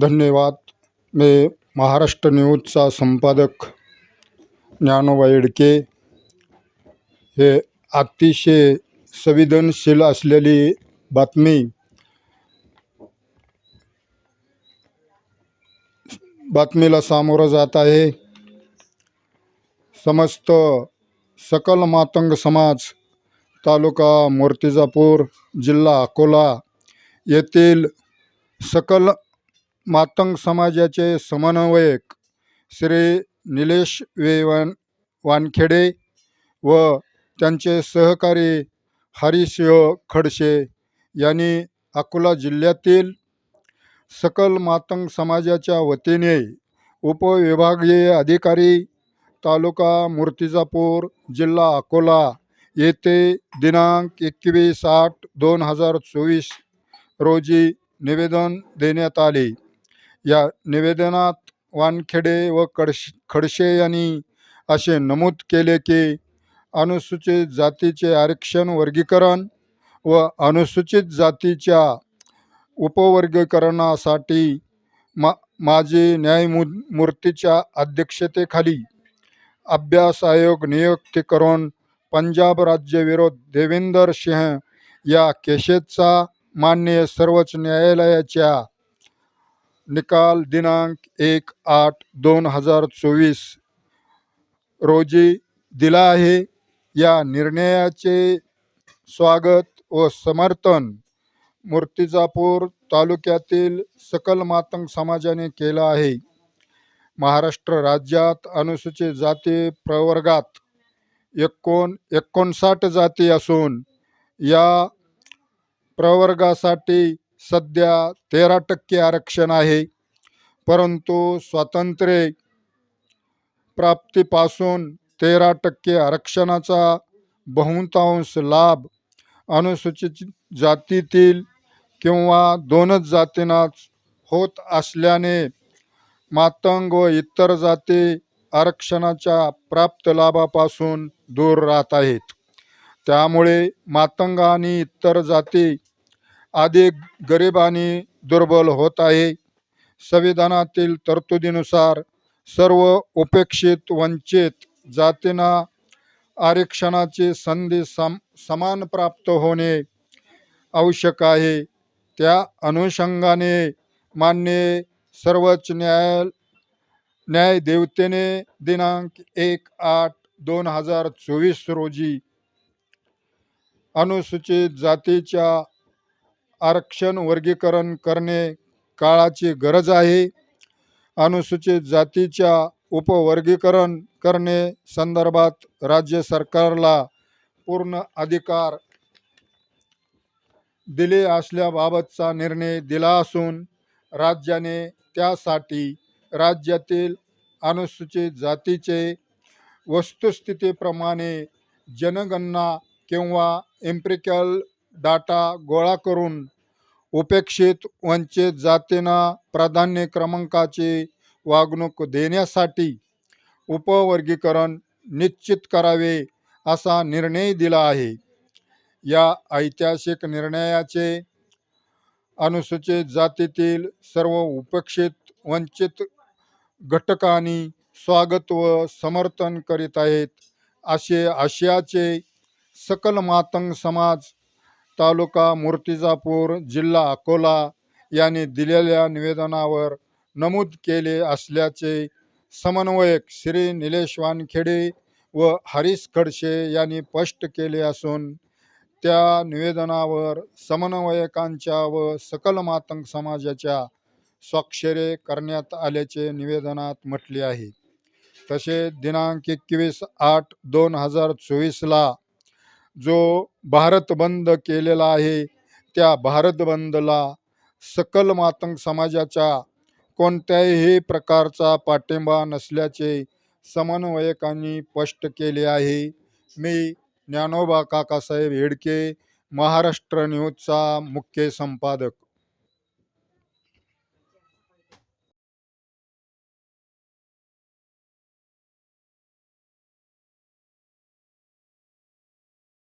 धन्यवाद. मी महाराष्ट्र न्यूजचा संपादक ज्ञानोबा येडके. हे अतिशय संवेदनशील असलेली बातमी बातमीला सामोरं जात आहे. समस्त सकल मातंग समाज तालुका मूर्तिजापूर जिल्हा अकोला येथील सकल मातंग समाजाचे समन्वयक श्री निलेश वेवन वानखेडे व त्यांचे सहकारी हरिसिंह खडसे यांनी अकोला जिल्ह्यातील सकल मातंग समाजाच्या वतीने उपविभागीय अधिकारी तालुका मूर्तिजापूर जिल्हा अकोला येथे दिनांक एकवीस आठ दोन हजार चोवीस रोजी निवेदन देण्यात आले. या निवेदनात वानखेडे व कडश खडशे यांनी असे नमूद केले की अनुसूचित जातीचे आरक्षण वर्गीकरण व अनुसूचित जातीच्या उपवर्गीकरणासाठी मा माजी न्यायमू मूर्तीच्या अध्यक्षतेखाली अभ्यास आयोग नियुक्ती करून पंजाब राज्य विरोध देवेंदर सिंह या केशेचा मान्य सर्वोच्च न्यायालयाच्या निकाल दिनांक एक आठ दोन हजार चोवीस रोजी दिला आहे. या निर्णयाचे स्वागत व समर्थन मूर्तिजापूर तालुक्यातील सकल मातंग समाजाने केलं आहे. महाराष्ट्र राज्यात अनुसूचित जाती प्रवर्गात एकोण एकोणसाठ जाती असून या प्रवर्गासाठी सध्या तेरा टक्के आरक्षण आहे. परंतु स्वातंत्र्य प्राप्तीपासून तेरा टक्के आरक्षणाचा बहुतांश लाभ अनुसूचित जातीतील किंवा दोनच जातींनाच होत असल्याने मातंग व इतर जाती आरक्षणाच्या प्राप्त लाभापासून दूर राहत आहेत. त्यामुळे मातंग आणि इतर जाती अधिक गरीब आणि दुर्बल होत आहे. संविधानातील तरतुदीनुसार सर्व उपेक्षित वंचित जातींना आरक्षणाची संधी सम समान प्राप्त होणे आवश्यक आहे. त्या अनुषंगाने मान्य सर्वोच्च न्याय न्यायदेवतेने दिनांक एक आठ दोन हजार चोवीस रोजी अनुसूचित जातीच्या आरक्षण वर्गीकरण करणे काळाची गरज आहे. अनुसूचित जातीच्या उपवर्गीकरण करणे संदर्भात राज्य सरकारला पूर्ण अधिकार दिले असल्याबाबतचा निर्णय दिला असून राज्याने त्यासाठी राज्यातील अनुसूचित जातीचे वस्तुस्थितीप्रमाणे जनगणना किंवा एम्प्रिकल डाटा गोळा करून उपेक्षित वंचित जातींना प्राधान्य क्रमांकाची वागणूक देण्यासाठी उपवर्गीकरण निश्चित करावे असा निर्णय दिला आहे. या ऐतिहासिक निर्णयाचे अनुसूचित जातीतील सर्व उपेक्षित वंचित घटकांनी स्वागत व समर्थन करीत आहेत. असे आशियाचे सकल मातंग समाज तालुका मूर्तिजापूर जिल्हा अकोला यांनी दिलेल्या निवेदनावर नमूद केले असल्याचे समन्वयक श्री निलेश वानखेडे व हरीश खडसे यांनी स्पष्ट केले असून त्या निवेदनावर समन्वयकांच्या व सकल मातंग समाजाच्या स्वाक्षरे करण्यात आल्याचे निवेदनात म्हटले आहे. तसे दिनांक एकवीस आठ दोन हजार चोवीसला जो भारत बंद केलेला आहे त्या भारत बंदला सकल मातंग समाजाच्या कोणत्याही प्रकारचा पाठिंबा नसल्याचे समन्वयकांनी स्पष्ट केले आहे. मी ज्ञानोबा काकासाहेब हेडके महाराष्ट्र न्यूजचा मुख्य संपादक.